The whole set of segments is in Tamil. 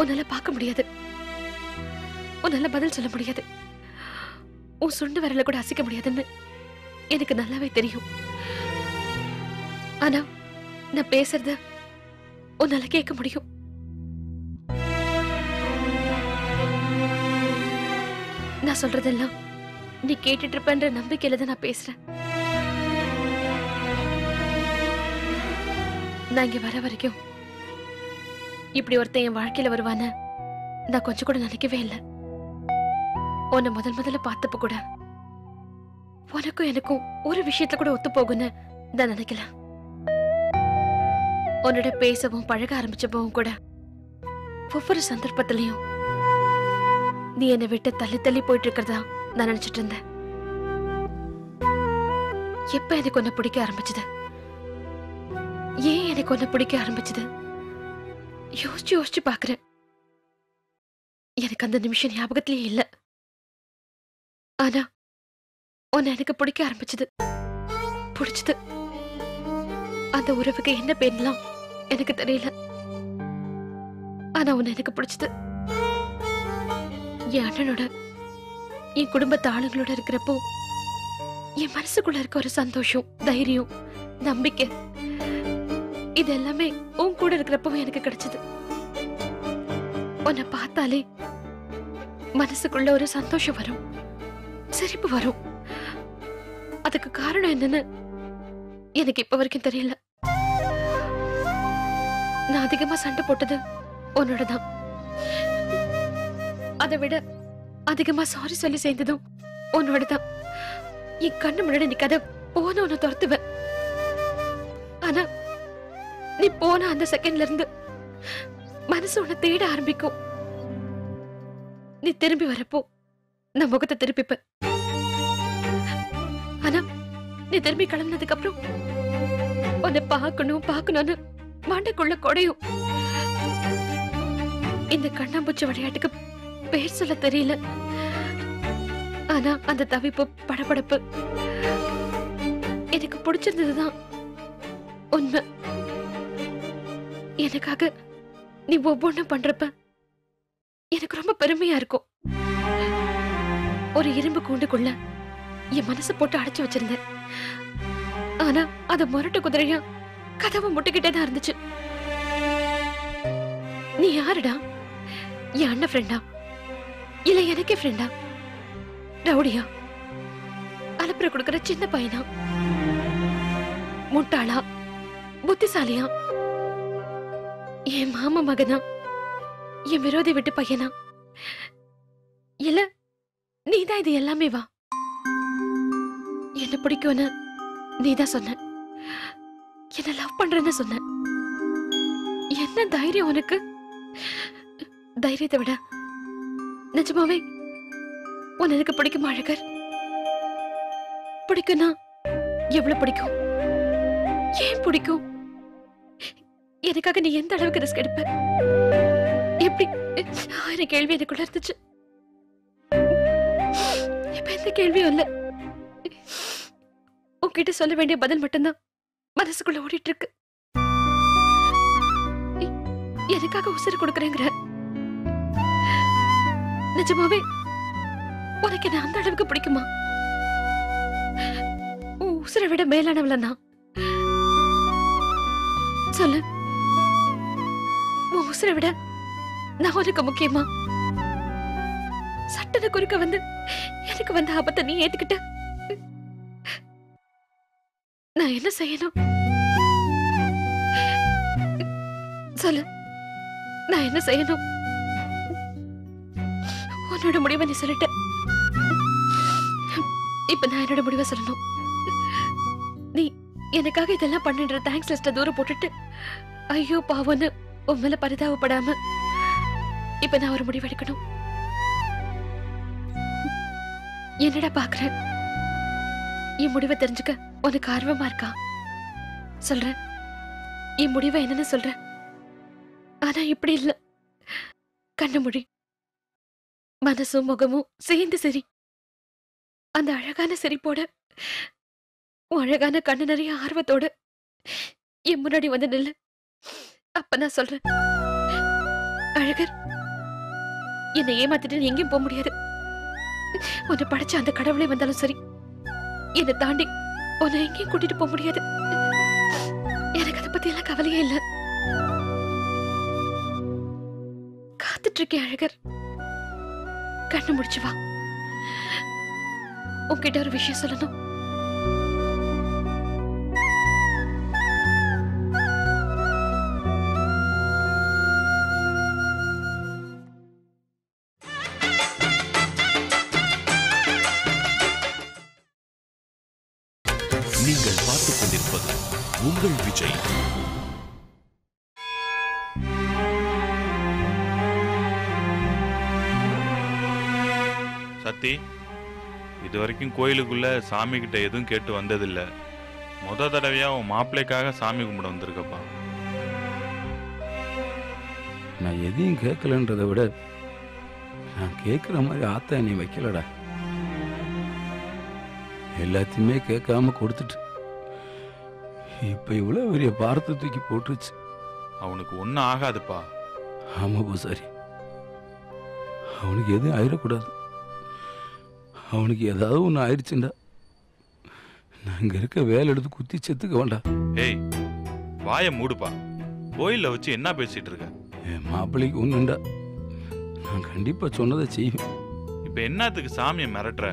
உன்னால பார்க்க முடியாது. உன்னால பதில் சொல்ல முடியாது. உன் சுண்டு விரல கூட அசைக்க முடியாதுன்னு எனக்கு நல்லாவே தெரியும். ஆனா நான் பேசுறத உன்னால கேட்க முடியும். நான் சொல்றதெல்லாம் நீ கேட்டுட்டு இருப்பன்ற நம்பிக்கையில தான் நான் பேசுறேன். நான் இங்க வர வரைக்கும் இப்படி ஒருத்தன் என் வாழ்க்கையில வருவான்னு நான் கொஞ்சம் கூட நினைக்கவே இல்லை. உன்னை முதல் முதல்ல பார்த்தப்ப கூட உனக்கும் எனக்கும் ஒரு விஷயத்துல கூட ஒத்து போகுன்னு நான் நினைக்கல. உன்னோட பேசவும் பழக ஆரம்பிச்சப்பவும் கூட ஒவ்வொரு சந்தர்ப்பத்திலையும் நீ என்னை விட்டு தள்ளி தள்ளி போயிட்டு இருக்கிறதா நான் நினைச்சிட்டு இருந்தேன். எப்ப எனக்கு ஒன்ன பிடிக்க ஆரம்பிச்சது? ஏன் எனக்கு ஒன்ன பிடிக்க ஆரம்பிச்சது? யோசிச்சு யோசிச்சு பாக்குறேன். எனக்கு அந்த நிமிஷம் ஞாபகத்திலேயே இல்ல. ஆனா உன்னை எனக்கு பிடிக்க ஆரம்பிச்சது. பிடிச்சது. அந்த உறவுக்கு என்ன பேர்லாம் எனக்கு தெரியல. ஆனா உன்னை எனக்கு பிடிச்சது. என் அண்ணனோட என் குடும்பத்து ஆளுங்களோட இருக்கிறப்போ என் மனசுக்குள்ள இருக்க ஒரு சந்தோஷம் தைரியம் நம்பிக்கை இது எல்லாமே உன் கூட இருக்கிறப்பவும் எனக்கு கிடைச்சது. உன்னை பார்த்தாலே மனசுக்குள்ள ஒரு சந்தோஷம் வரும். சிரிப்பு வரும். அதுக்கு காரணம் என்னன்னு எனக்கு இப்ப வரைக்கும் தெரியல. நான் அதிகமா சண்டை போட்டது உன்னோட தான் அதை விட அதிகமா சாரி சொல்லி சேர்ந்ததும் உன்னோட தான் என் கண்ணு முன்னாடி நிக்காத போன உன்னை துரத்துவேன். ஆனா நீ போன அந்த செகண்ட்ல இருந்து மனசு உன்னை தேட ஆரம்பிக்கும். நீ திரும்பி வரப்போ நான் முகத்தை திருப்பிப்ப ஆனா நீ திரும்பி கிளம்புனதுக்கு அப்புறம் உன்னை பார்க்கணும் பார்க்கணும்னு மண்டைக்குள்ள கொடையும். இந்த கண்ணாம்பூச்சி விளையாட்டுக்கு பேர் சொல்ல தெரியல. ஆனா அந்த தவிப்பு படபடப்பு எனக்கு பிடிச்சிருந்ததுதான் உண்மை. எனக்காக நீ ஒவ்வொன்றும் பண்றப்ப எனக்கு ரொம்ப பெருமையா இருக்கும். ஒரு இரும்பு கூண்டுக்குள்ள என் மனசு போட்டு அடைச்சு வச்சிருந்தேன். ஆனா அது முரட்டு குதிரையா கதவை முட்டுக்கிட்டே தான் இருந்துச்சு. நீ யாருடா? என் அண்ணன் ஃப்ரெண்டா இல்ல எனக்கே ஃப்ரெண்டா ரவுடியா? அலப்புற கொடுக்கிற சின்ன பையனா? முட்டாளா? புத்திசாலியா? என் மாமா மகனா என் விரோதி விட்டு பையனா. இல்ல நீதான் இது எல்லாமே வா. என்ன பிடிக்கும்னு நீதான் சொன்ன. என்ன லவ் பண்றேன்னு சொன்ன. என்ன தைரியம் உனக்கு? தைரியத்தை விட நிஜமாவே உன் எனக்கு பிடிக்கும் அழகர்? பிடிக்கும்னா எவ்வளவு பிடிக்கும்? ஏன் பிடிக்கும்? எனக்காக நீ எந்த அளவுக்கு ரிஸ்க் எடுப்ப? எப்படி? ஆயிரம் கேள்வி எனக்குள்ள இருந்துச்சு. இப்ப எந்த கேள்வியும் இல்ல. உன்கிட்ட சொல்ல வேண்டிய பதில் மட்டும்தான் மனசுக்குள்ள ஓடிட்டு இருக்கு எனக்காக உசுறு கொடுக்குறேங்கிற. நிஜமாவே உனக்கு என்ன அந்த அளவுக்கு பிடிக்குமா? உசுரை விட மேலானவள நான். சொல்லு. உசுரை விட நான் உனக்கு முக்கியமா? சட்டன குறுக்க வந்து எனக்கு வந்த ஆபத்தை நீ ஏத்துக்கிட்ட. நான் என்ன செய்யணும்? சொல்லு. நான் என்ன செய்யணும்? உன்னோட முடிவை நீ சொல்லிட்ட. இப்ப நான் என்னோட முடிவை சொல்லணும். நீ எனக்காக இதெல்லாம் பண்ணிடுற தேங்க்ஸ் லிஸ்ட தூரம் போட்டுட்டு ஐயோ பாவன்னு உன் மேல பரிதாபப்படாம இப்ப நான் ஒரு முடிவு எடுக்கணும். என்னடா பாக்குற? என் முடிவை தெரிஞ்சுக்க உனக்கு ஆர்வமா இருக்கா சொல்றேன் என் முடிவை என்னன்னு சொல்றேன் ஆனா இப்படி இல்ல கண்ணு முடி மனசும் முகமும் சேர்ந்து சரி அந்த அழகான சிரிப்போட உன் அழகான கண்ணு நிறைய ஆர்வத்தோட என் முன்னாடி வந்து நில்லு அப்ப நான் சொல்றேன். அழகர் என்னை ஏமாத்திட்டு நீ எங்கேயும் போக முடியாது. உன்னை படைச்ச அந்த கடவுளே வந்தாலும் சரி என்னை தாண்டி உன்னை எங்கேயும் கூட்டிட்டு போக முடியாது. எனக்கு அதை பத்தி எல்லாம் கவலையே இல்ல. காத்துட்டு இருக்கேன் அழகர். கண்ணு முடிச்சு வா. உங்ககிட்ட ஒரு விஷயம் சொல்லணும். சத்தி இது வரைக்கும் கோயிலுக்குள்ள சாமி கிட்ட எதுவும் கேட்டு வந்ததில்ல. முத தடவையா உன் மாப்பிள்ளைக்காக சாமி கும்பிட வந்திருக்கப்பா. நான் எதையும் கேட்கலன்றதை விட நான் கேட்குற மாதிரி ஆத்தா நீ வைக்கலடா. எல்லாத்தையுமே கேட்காம கொடுத்துட்டு இப்போ இவ்வளோ பெரிய பாரத்தை தூக்கி போட்டுருச்சு. அவனுக்கு ஒன்றும் ஆகாதுப்பா. ஆமாம் பூசாரி. அவனுக்கு எதுவும் ஆயிடக்கூடாது அவனுக்கு ஏதாவது ஒன்று ஆயிடுச்சுண்டா. நான் இங்கே இருக்க வேலை எடுத்து குத்தி செத்துக்க வேண்டாம் ஏய் வாயை மூடுப்பா. கோயில்ல வச்சு என்ன பேசிட்டு இருக்க? என் மாப்பிள்ளைக்கு ஒன்றுண்டா நான் கண்டிப்பாக சொன்னதை செய்வேன். இப்ப என்னத்துக்கு சாமியை மிரட்டுற?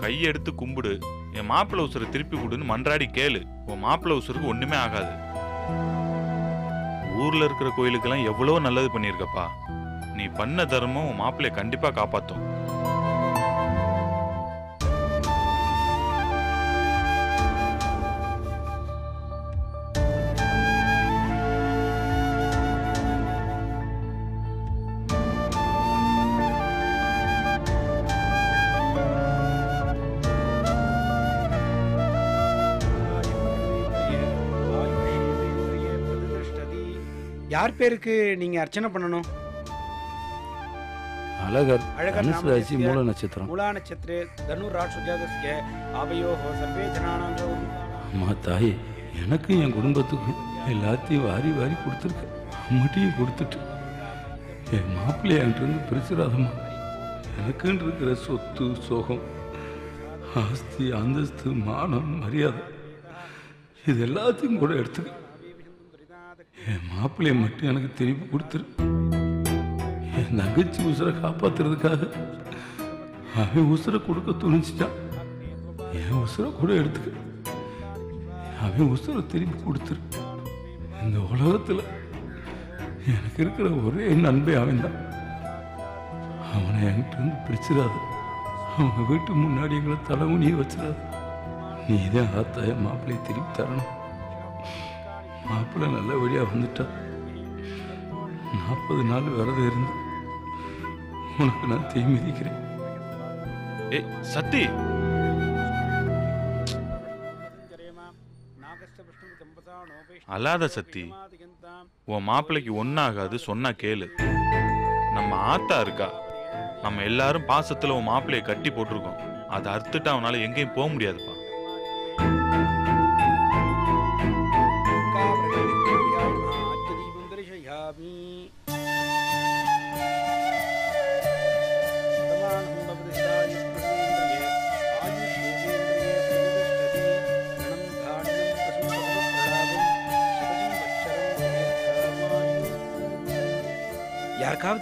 கையெடுத்து கும்பிடு. என் மாப்பிள்ளை உசுரை திருப்பி கொடுன்னு மன்றாடி கேளு. உன் மாப்பிள்ளை உசுருக்கு ஒண்ணுமே ஆகாது. ஊர்ல இருக்கிற கோயிலுக்கெல்லாம் எவ்வளவு நல்லது பண்ணியிருக்கப்பா. நீ பண்ண தர்மம் உன் மாப்பிள்ளைய கண்டிப்பா காப்பாத்தும். யார் பேருக்கு நீங்க அர்ச்சனை பண்ணணும்? அழகர் அழகர் தனுசு ராசி மூல நட்சத்திரம். மூலா நட்சத்திரே தனுராட்சுஜாதஸ்ய ஆவயோஹோ சர்வே ஜனானாம் அம்மா தாயே எனக்கும் என் குடும்பத்துக்கும் எல்லாத்தையும் வாரி வாரி கொடுத்துருக்க. அம்மட்டையும் கொடுத்துட்டு என் மாப்பிள்ளையான்ட்டு பிரிச்சிடாதம்மா. எனக்குன்னு இருக்கிற சொத்து சோகம் ஆஸ்தி அந்தஸ்து மானம் மரியாதை இது எல்லாத்தையும் கூட எடுத்துக்க. என் மாப்பிள்ளைய மட்டும் எனக்கு திருப்பி கொடுத்துரு. என் தங்கச்சி உசுரை காப்பாத்துறதுக்காக அவன் உசுரை கொடுக்க துணிச்சிட்டான் என் உசுரை கூட எடுத்துக்க. அவன் உசுரை திருப்பி கொடுத்துரு. இந்த உலகத்தில் எனக்கு இருக்கிற ஒரே நண்பே அவன் தான் அவனை என்கிட்ட இருந்து பிரிச்சிடாது. அவங்க வீட்டு முன்னாடி எங்களை தலைமுனியை வச்சிடாது. நீ தான் ஆத்தாய என் மாப்பிள்ளையை திருப்பி தரணும். மாப்பிள்ளை நல்லபடியாக வந்துட்டான் நாற்பது நாள் விரதம் இருந்து உனக்கு நான் தீ மிதிக்கிறேன். ஏய் சத்தி! அல்லாத சத்தி. உன் மாப்பிள்ளைக்கு ஒன்னாகாது சொன்னா கேளு. நம்ம ஆத்தா இருக்கா? நம்ம எல்லாரும் பாசத்துல உன் மாப்பிள்ளைய கட்டி போட்டிருக்கோம். அதை அறுத்துட்டு அவனால எங்கேயும் போக முடியாதுப்பா.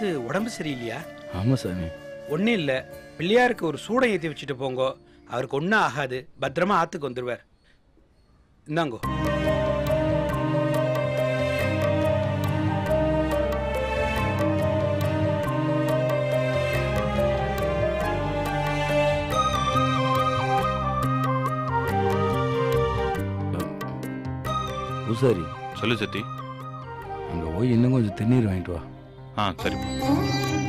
யாருக்காவது உடம்பு சரியில்லையா? ஆமாம் சாமி. ஒன்றும் இல்லை. பிள்ளையாருக்கு ஒரு சூடம் ஏற்றி வச்சுட்டு போங்கோ. அவருக்கு ஒன்றும் ஆகாது. பத்திரமா ஆற்றுக்கு வந்துடுவார் இந்தாங்கோ. பூசாரி சொல்லு சத்தி. அங்கே போய் இன்னும் கொஞ்சம் தண்ணீர் வாங்கிட்டு வா. ஆ சரிப்பா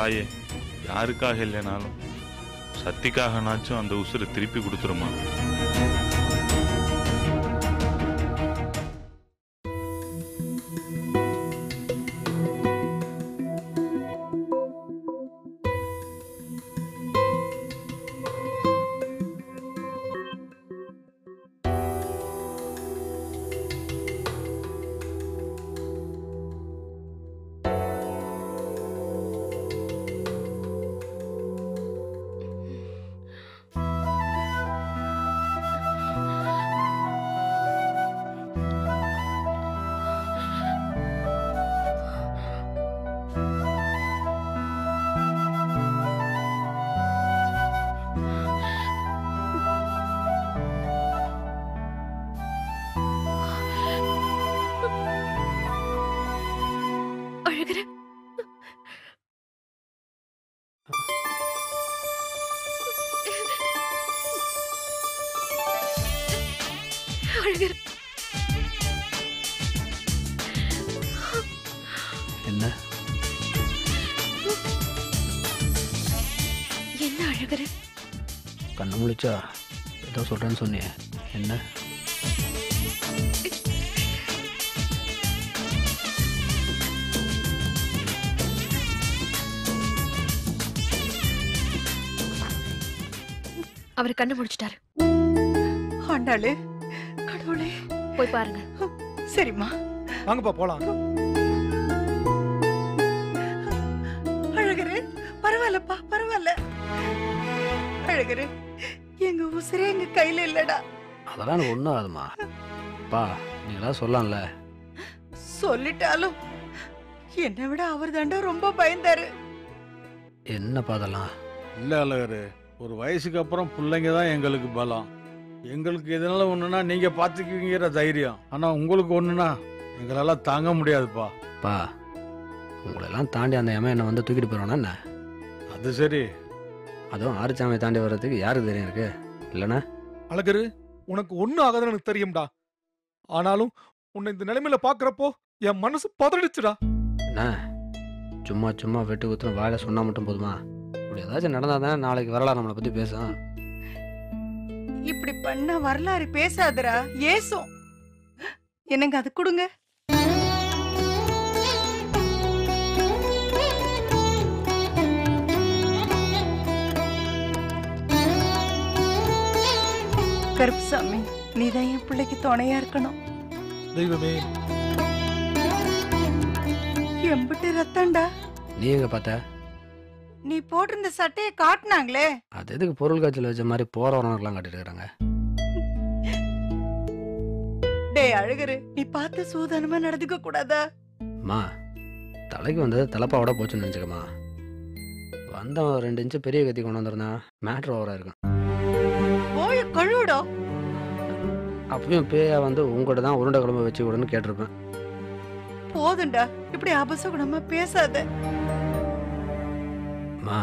தாயே யாருக்காக இல்லைனாலும் சத்திக்காகனாச்சும் அந்த உசுரை திருப்பி கொடுத்துருமா? அழகர் என்ன? என்ன அழகர? கண்ணு முழிச்சா ஏதோ சொல்கிறேன்னு சொன்னியே. என்ன? அவர் கண்ணு முடிச்சிட்டாரு ஆண்டாளு போய் பாருங்க. சரிம்மா. வாங்கப்பா போலாம். அழகரு பரவாயில்லப்பா பரவாயில்ல. அழகரு எங்க உசுரே எங்க கையில இல்லடா. அதெல்லாம் எனக்கு ஒன்றும் ஆகுதுமா பா நீங்களாம் சொல்லலாம்ல. சொல்லிட்டாலும் என்னை விட அவர் தாண்டா ரொம்ப பயந்தாரு. என்னப்பா அதெல்லாம்? இல்லை அழகரு. ஒரு வயசுக்கு அப்புறம் பிள்ளைங்க தான் எங்களுக்கு பலம். எங்களுக்கு எதனால ஒன்றுனா நீங்கள் பார்த்துக்குவீங்கிற தைரியம். ஆனால் உங்களுக்கு ஒன்றுனா எங்களால் தாங்க முடியாதுப்பா. பா உங்களெல்லாம் தாண்டி அந்த எமன் என்னை வந்து தூக்கிட்டு போயிடுவானா என்ன? அது சரி. அதுவும் ஆறுச்சாமியை தாண்டி வர்றதுக்கு யாருக்கு தெரியும் இருக்கு? இல்லைண்ணா அழகரு உனக்கு ஒன்னும் ஆகாதுன்னு எனக்கு தெரியும்டா. ஆனாலும் உன்னை இந்த நிலைமையில பாக்குறப்போ என் மனசு பதறிடுச்சுடா. என்ன? சும்மா சும்மா வெட்டு குத்துன வாயில சொன்னா மட்டும் போதுமா? இப்படி அப்படி ஏதாச்சும் நடந்தால் தானே நாளைக்கு வரலாம் நம்மளை பற்றி பேசும். இப்படி பண்ணா வரலாறு பேசாதடா. ஏசும் என்னங்க அது கொடுங்க. கருப்புசாமி நீதான் என் பிள்ளைக்கு துணையா இருக்கணும். தெய்வமே. எம்பிட்டு ரத்தம்டா. நீ எங்கே பார்த்த? நீ போட்டிருந்த சட்டையை காட்டினாங்களே. அது எதுக்கு பொருள் காட்சியில் வச்ச மாதிரி போகிறவனக்கெல்லாம் காட்டிட்டு இருக்கிறாங்க டேய் அழகரு நீ பார்த்து சூதானமா நடந்துக்க கூடாதா? அம்மா தலைக்கு வந்தது தலைப்பாவோட போச்சுன்னு நினச்சிக்கம்மா. வந்தவன் ரெண்டு இன்ச்சு பெரிய கத்தி கொண்டு வந்திருந்தான் மேட்ரு ஓவராக இருக்கும். போய கழுவுடா. அப்பயும் பேயா வந்து உங்கள்கிட்ட தான் உருண்டை குழம்பு வச்சு விடுன்னு கேட்டிருப்பேன். போதும்டா இப்படி அபசகுணமா பேசாத. அம்மா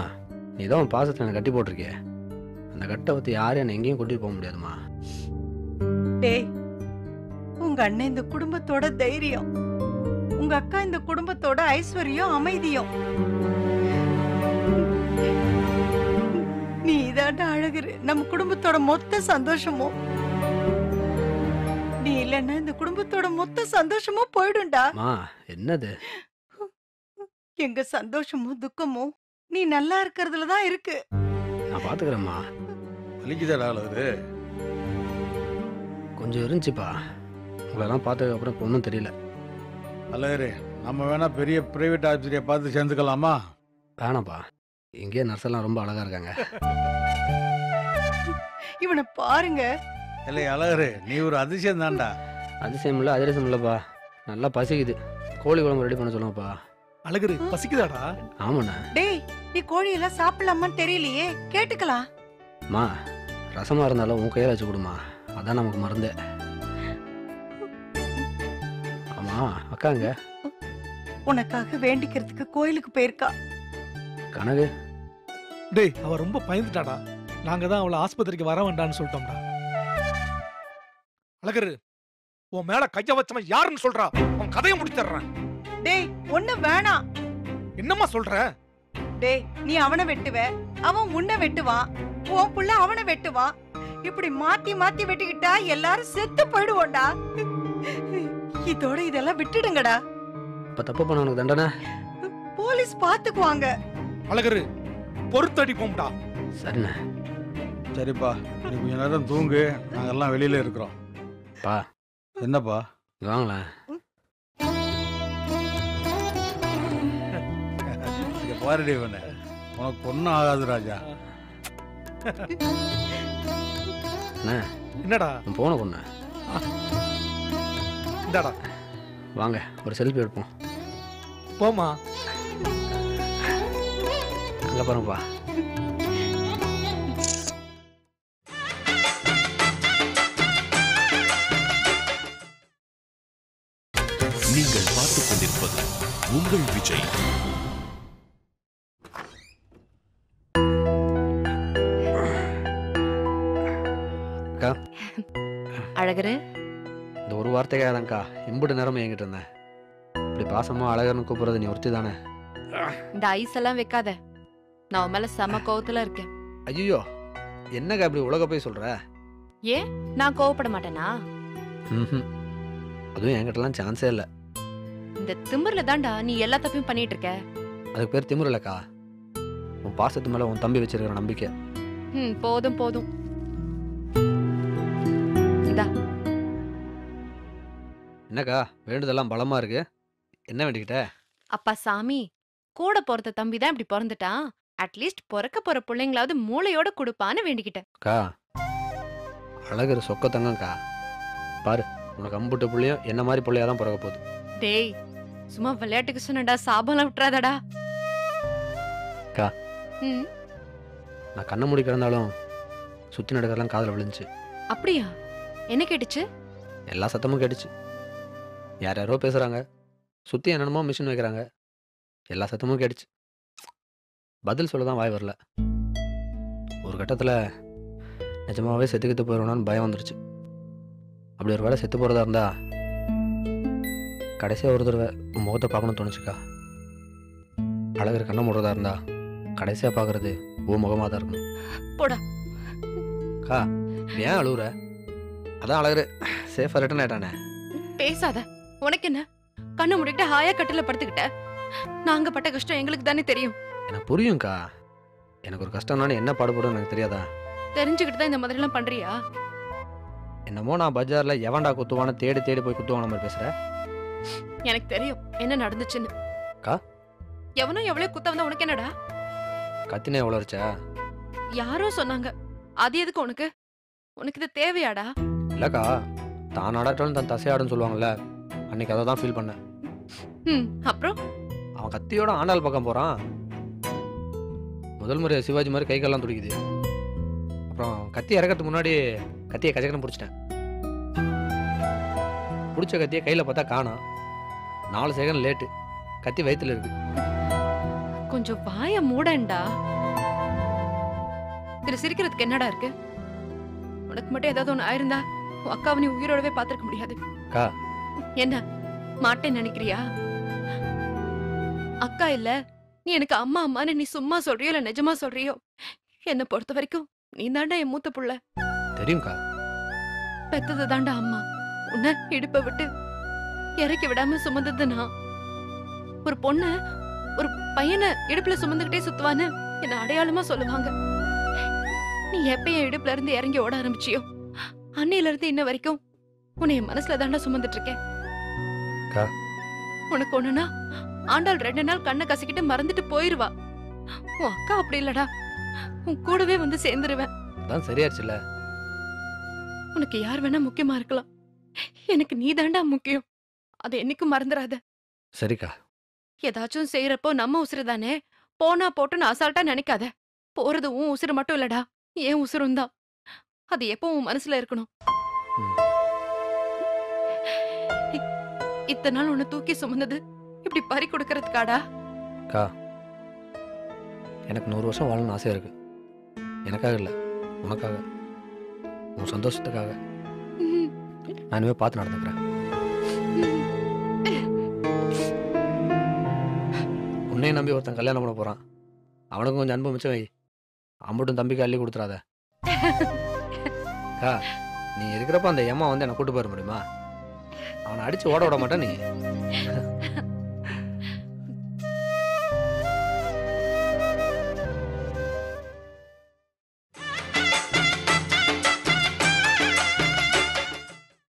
நீ தான் உன் பாசத்தில் என்னை கட்டி போட்டிருக்கிய. அந்த கட்டை பற்றி யாரும் என்னை எங்கேயும் கூட்டிட்டு போக முடியாதும்மா. டேய் உங்க அண்ணன் இந்த குடும்பத்தோட தைரியம். உங்க அக்கா இந்த குடும்பத்தோட ஐஸ்வர்யம் அமைதியும். நீ இதாண்ட அழகுரு. நம்ம குடும்பத்தோட மொத்த சந்தோஷமும். நீ இல்லைன்னா இந்த குடும்பத்தோட மொத்த சந்தோஷமும் போயிடும்டா. என்னது? எங்க சந்தோஷமும் துக்கமும் நீ நல்லா இருக்கிறதுல தான் இருக்கு. நான் பார்த்துக்கிறேம்மா வலிக்குதாடா அழகு கொஞ்சம் இருந்துச்சுப்பா. உங்களெல்லாம் பார்த்ததுக்கப்புறம் இப்போ ஒன்றும் தெரியல. அழகு நம்ம வேணா பெரிய பிரைவேட் ஆஸ்பத்திரியை பார்த்து சேர்ந்துக்கலாமா? வேணாம்ப்பா. இங்கேயே நர்ஸெல்லாம் ரொம்ப அழகாக இருக்காங்க. இவனை பாருங்க. இல்லை அழகு நீ ஒரு அதிசயம் தான்டா. அதிசயம் இல்லை அதிரசம் இல்லைப்பா. நல்லா பசிக்குது. கோழி குழம்பு ரெடி பண்ண சொல்லுங்கப்பா. அழகரு பசிக்குதாடா? ஆமாண்ணா. டேய் நீ கோழி எல்லாம் சாப்பிடலாமான்னு தெரியலையே. கேட்டுக்கலாம். அம்மா ரசமாக இருந்தாலும் உன் கையில் வச்சு கொடுமா. அதான் நமக்கு மருந்தே. ஆமாம் அக்காங்க. உனக்காக வேண்டிக்கிறதுக்கு கோயிலுக்கு போயிருக்கா. கனகு. டேய் அவ ரொம்ப பயந்துட்டாடா. நாங்க தான் அவளை ஆஸ்பத்திரிக்கு வர வேண்டாம்னு சொல்லிட்டோம்டா. அழகரு உன் மேல கைய வச்சவன் யாருன்னு சொல்றா. அவன் கதையை முடிச்சிடுறேன். டேய் ஒண்ணு வேணாம். என்னம்மா சொல்ற? டேய் நீ அவனை வெட்டுவ? அவன் உன்னை வெட்டுவான் உன் புள்ள அவனை வெட்டுவான் இப்படி மாத்தி மாத்தி வெட்டிக்கிட்டா எல்லாரும் செத்து போயிடுவோம்டா. இதோட இதெல்லாம் விட்டுடுங்கடா. இப்போ தப்பு பண்ணவனுக்கு தண்டனை? போலீஸ் பாத்துக்குவாங்க. அழகரு பொறுத்தடிப்போம்டா சரிண்ணே. சரிப்பா நீ கொஞ்ச நேரம் தூங்கு. நாங்கெல்லாம் வெளியில இருக்கிறோம். பா. என்னப்பா? வாங்களேன். பாருடி இவனை. உனக்கு ஒன்றும் ஆகாது ராஜா. அண்ணே என்னடா? உன் போன பொண்ணு இந்தாடா. வாங்க ஒரு செல்ஃபி எடுப்போம். போமா அங்கே பாருங்கப்பா. நீங்கள் பார்த்துக் கொண்டிருப்பது உங்கள் விஜய். அழகரு? இந்த ஒரு வார்த்தைக்காக தான்க்கா. இம்புட்டு நேரமும் என்கிட்ட இருந்தேன் இப்படி பாசமாக அழகர்னு கூப்பிடுறது நீ ஒருத்தி தானே? இந்த ஐஸ் எல்லாம் வைக்காத. நான் உன் மேல செம கோவத்துல இருக்கேன். ஐயோ என்னக்கா இப்படி உலக போய் சொல்கிற ஏன்? நான் கோவப்பட மாட்டேனா? அதுவும் என்கிட்டலாம் சான்ஸே இல்லை. இந்த திமிர்ல தான்டா நீ எல்லா தப்பையும் பண்ணிட்டு இருக்க. அதுக்கு பேர் திமிரு இல்லைக்கா. உன் பாசத்து மேலே உன் தம்பி வச்சிருக்கிற நம்பிக்கை. ம் போதும் போதும். என்னக்கா வேண்டுதெல்லாம் பலமாக இருக்கு? என்ன வேண்டிக்கிட்ட? அப்பா சாமி கூட பிறந்த தம்பி தான் இப்படி பிறந்துட்டான் அட்லீஸ்ட் பிறக்க போற பிள்ளைங்களாவது மூளையோட கொடுப்பான்னு வேண்டிக்கிட்டேன். அக்கா அழகர் சொக்க தங்கம்க்கா. பாரு உனக்கு அம்புட்டு புள்ளையும் என்ன மாதிரி பிள்ளையா தான் பிறக்க போகுது. டேய் சும்மா விளையாட்டுக்கு சொன்னடா சாபம்லாம் விட்டுறாதடா. அக்கா. ம். நான் கண்ணை மூடி கிடந்தாலும் சுற்றி நடக்கிறலாம் காதில் விழுந்துச்சு. அப்படியா? என்ன கேட்டுச்சு? எல்லா சத்தமும் கேட்டுச்சு. யார் யாரோ பேசுகிறாங்க சுற்றி என்னென்னமோ மிஷின் வைக்கிறாங்க. எல்லா சத்தமும் கேட்டுச்சு. பதில் சொல்ல தான் வாய் வரல. ஒரு கட்டத்தில் நிஜமாவே செத்துக்கிட்டு போயிடணும்னு பயம் வந்துருச்சு. அப்படி ஒரு வேளை செத்து போகிறதா இருந்தா கடைசியாக ஒரு தடவை உன் முகத்தை பார்க்கணும்னு தோணுச்சுக்கா. அழகர் கண்ணை மூடுறதா இருந்தா கடைசியாக பார்க்கறது ஓ முகமாக தான் இருக்கணும். போடா. அக்கா ஏன் அழுகுற அதான் அழகுற சேஃபாக ரிட்டன் ஆயிட்டானே. பேசாத. உனக்கு என்ன கண்ணை மூடிக்கிட்டு ஹாயா கட்டில படுத்துக்கிட்ட. நாங்க பட்ட கஷ்டம் எங்களுக்கு தானே தெரியும். எனக்கு புரியும்க்கா. எனக்கு ஒரு கஷ்டம்னாலும் என்ன பாடுபடும் எனக்கு தெரியாதா? தெரிஞ்சுக்கிட்டு தான் இந்த மாதிரி எல்லாம் பண்றியா? என்னமோ நான் பஜாரில் எவன்டா குத்துவானு தேடி தேடி போய் குத்துவான மாதிரி பேசுகிறேன் எனக்கு தெரியும். என்ன நடந்துச்சுன்னு. அக்கா? எவனோ எவ்வளவு குத்த வந்தா உனக்கு என்னடா கத்தினே எவ்வளோ இருச்சா யாரோ சொன்னாங்க. அது எதுக்கு உனக்கு? உனக்கு இது தேவையாடா? இல்லைக்கா தான் ஆடாட்டாலும் தன் தசையாடுன்னு சொல்லுவாங்கல்ல. அன்னைக்கு அதை தான் ஃபீல் பண்ணேன். ம் அப்புறம்? அவன் கத்தியோட ஆண்டாள் பக்கம் போகிறான் முதல் முறை சிவாஜி மாதிரி கை கால்லாம் துடிக்குது. அப்புறம் கத்தி இறக்கிறதுக்கு முன்னாடி கத்தியை கச்சக்கன்னு பிடிச்சிட்டேன். பிடிச்ச கத்தியை கையில் பார்த்தா காணோம் நாலு செகண்ட் லேட்டு கத்தி வயித்துல இருக்கு. கொஞ்சம் வாய மூடண்டா இதுல சிரிக்கிறதுக்கு என்னடா இருக்கு? உனக்கு மட்டும் ஏதாவது ஒண்ணு ஆயிருந்தா அக்காவை நீ உயிரோடவே பார்த்திருக்க முடியாது. அக்கா. என்ன மாட்டேன்னு நினைக்கிறியா? அக்கா இல்ல நீ எனக்கு அம்மா அம்மான்னு நீ சும்மா சொல்றியோ இல்ல நிஜமா சொல்றியோ? என்னை பொறுத்த வரைக்கும் நீ தாண்டா என் மூத்த புள்ள. தெரியும்க்கா. பெத்தது தாண்டா அம்மா. உன்னை இடுப்பை விட்டு இறக்கி விடாம சுமந்தது நான். ஒரு பொண்ணு ஒரு பையனை இடுப்புல சுமந்துகிட்டே சுத்துவான்னு என்ன அடையாளமா சொல்லுவாங்க. நீ எப்ப என் இடுப்புல இருந்து இறங்கி ஓட ஆரம்பிச்சியோ? அன்னையில இருந்து இன்ன வரைக்கும் உன்னை மனசுல தாண்டா சுமந்துட்டு இருக்கேன் அக்கா. உனக்கு ஒண்ணுனா ஆண்டாள் ரெண்டு நாள் கண்ணை கசக்கிட்டு மறந்துட்டு போயிருவா. உன் அக்கா அப்படி இல்லடா. உன் கூடவே வந்து சேர்ந்துருவேன். அதான் சரியாச்சுல்ல உனக்கு யார் வேணா முக்கியமா இருக்கலாம். எனக்கு நீ தாண்டா முக்கியம். அதை என்னைக்கும் மறந்துடாத சரிக்கா. ஏதாச்சும் செய்யறப்போ நம்ம உசுறு தானே? போனா போட்டுன்னு அசால்ட்டா நினைக்காத. போறது உன் உசுறு மட்டும் இல்லடா. ஏன் உசுரும் தான். அது எப்போ உன் மனசுல இருக்கணும். இத்தனை நாள் உன்னை தூக்கி சுமந்தது? இப்படி பறி கொடுக்கறதுக்காடா? எனக்கு நூறு வருஷம் வாழணும்னு ஆசையாக இருக்கு. எனக்காக இல்லை உனக்காக. உன் சந்தோஷத்துக்காக. நான் இனிமேல் பார்த்து நடந்துக்கிறேன். உன்னையும் நம்பி ஒருத்தன் கல்யாணம் பண்ண போகிறான் அவனுக்கும் கொஞ்சம் அன்பு மிச்சம் வை அம்பட்டும் தம்பிக்கு அள்ளி கொடுத்துறாத அக்கா நீ இருக்கிறப்ப அந்த எம்மா வந்து என்னை கூட்டு போயிட முடியுமா? அவனை அடிச்சு ஓட விட மாட்டேன் நீ?